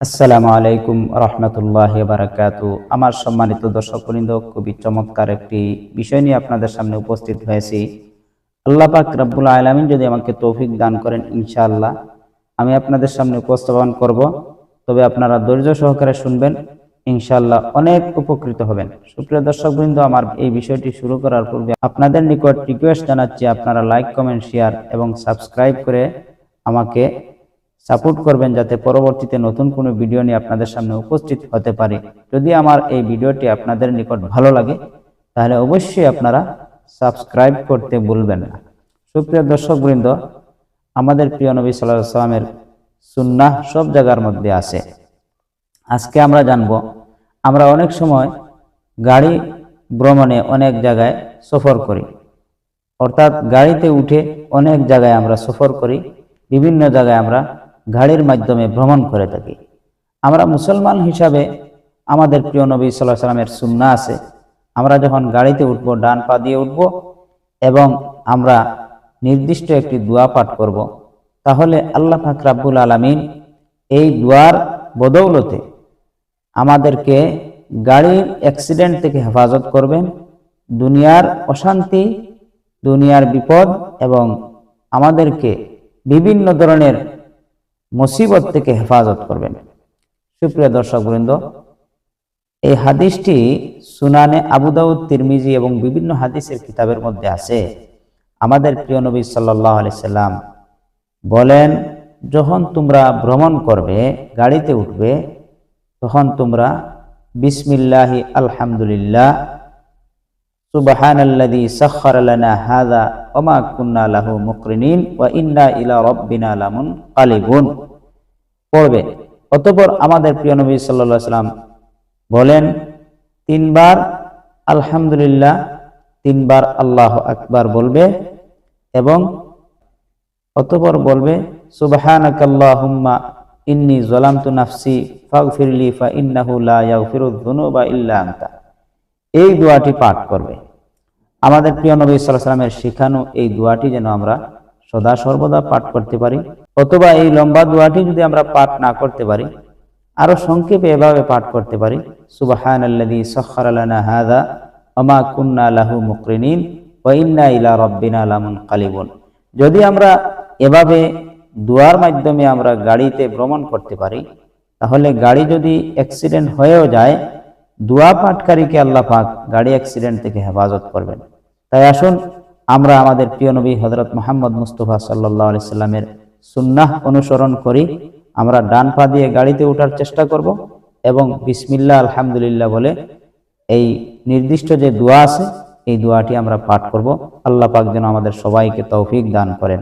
আসসালামু আলাইকুম রহমতুল্লাহ বারাকাতু। আমার সম্মানিত দর্শক বৃন্দ খুবই চমৎকার একটি বিষয় নিয়ে আপনাদের সামনে উপস্থিত হয়েছি। আল্লাহ পাক রব্বুল আলমিন যদি আমাকে তৌফিক দান করেন, ইনশাআল্লাহ আমি আপনাদের সামনে উপস্থাপন করব। তবে আপনারা ধৈর্য সহকারে শুনবেন, ইনশাআল্লাহ অনেক উপকৃত হবেন। সুপ্রিয় দর্শক বৃন্দ আমার এই বিষয়টি শুরু করার পূর্বে আপনাদের নিকট রিকোয়েস্ট জানাচ্ছি, আপনারা লাইক কমেন্ট শেয়ার এবং সাবস্ক্রাইব করে আমাকে সাপোর্ট করবেন যাতে পরবর্তীতে নতুন কোনো ভিডিও নিয়ে আপনাদের সামনে উপস্থিত হতে পারে। যদি আমার এই ভিডিওটি আপনাদের নিকট ভালো লাগে, তাহলে অবশ্যই আপনারা সাবস্ক্রাইব করতে ভুলবেন না। সুপ্রিয় দর্শক বৃন্দ আমাদের প্রিয় নবী সাল্লাহ সাল্লামের সুন্নাহ সব জায়গার মধ্যে আছে। আজকে আমরা জানব, আমরা অনেক সময় গাড়ি ভ্রমণে অনেক জায়গায় সফর করি। অর্থাৎ গাড়িতে উঠে অনেক জায়গায় আমরা সফর করি, বিভিন্ন জায়গায় আমরা গাড়ির মাধ্যমে ভ্রমণ করে থাকি আমরা মুসলমান হিসাবে আমাদের প্রিয় নবী সাল্লাহ সাল্লামের সুন্না আছে আমরা যখন গাড়িতে উঠবো, ডান পা দিয়ে উঠবো এবং আমরা নির্দিষ্ট একটি দোয়া পাঠ করব। তাহলে আল্লাহ পাক রাব্বুল আলমিন এই দোয়ার বদৌলতে আমাদেরকে গাড়ির অ্যাক্সিডেন্ট থেকে হেফাজত করবেন, দুনিয়ার অশান্তি, দুনিয়ার বিপদ এবং আমাদেরকে বিভিন্ন ধরনের মুসিবত থেকে হেফাজত করবেন। সুপ্রিয় দর্শক বৃন্দ, এই হাদিসটি সুনানে আবুদাউদ তিরমিজি এবং বিভিন্ন হাদিসের কিতাবের মধ্যে আছে। আমাদের প্রিয় নবী সাল্লাহ সাল্লাম বলেন, যখন তোমরা ভ্রমণ করবে, গাড়িতে উঠবে, তখন তোমরা বিসমিল্লাহি আলহামদুলিল্লাহ লানা হাযা ওয়া মা কুন্না লাহু মুকরিনিন ওয়া ইন্না ইলা রাব্বিনা লামুনকালিবুন পড়বে। অতঃপর আমাদের প্রিয় নবী সাল্লাল্লাহু সাল্লাম বলেন, তিনবার আলহামদুলিল্লাহ, তিনবার আল্লাহ আকবার বলবে এবং অতঃপর বলবে, সুবহানাকাল্লাহুম্মা ইন্নী যালামতু নাফসি ফাগফিরলি ফা ইন্নাহু লা ইয়াগফিরুয যুনুবা ইল্লা আনতা। এই দোয়াটি পাঠ করবে। আমাদের প্রিয় নবী সাল্লামের শেখানো এই দোয়াটি যেন আমরা সদা সর্বদা পাঠ করতে পারি, অথবা এই লম্বা দোয়াটি যদি আমরা পাঠ না করতে পারি, আরও সংক্ষেপে এভাবে পাঠ করতে পারি সুবাহান যদি আমরা এভাবে দোয়ার মাধ্যমে আমরা গাড়িতে ভ্রমণ করতে পারি, তাহলে গাড়ি যদি অ্যাক্সিডেন্ট হয়েও যায়, দোয়া পাঠকারীকে আল্লাহ পাক গাড়ি অ্যাক্সিডেন্ট থেকে হেফাজত করবেন। তাই আসুন, আমরা আমাদের প্রিয় নবী হজরত মোহাম্মদ মুস্তফা সাল্লাহ আলি সাল্লামের সুন্নাহ অনুসরণ করি। আমরা ডান পা দিয়ে গাড়িতে ওঠার চেষ্টা করব এবং বিসমিল্লা আলহামদুলিল্লাহ বলে এই নির্দিষ্ট যে দোয়া আছে, এই দোয়াটি আমরা পাঠ করব। আল্লাহ পাক যেন আমাদের সবাইকে তৌফিক দান করেন।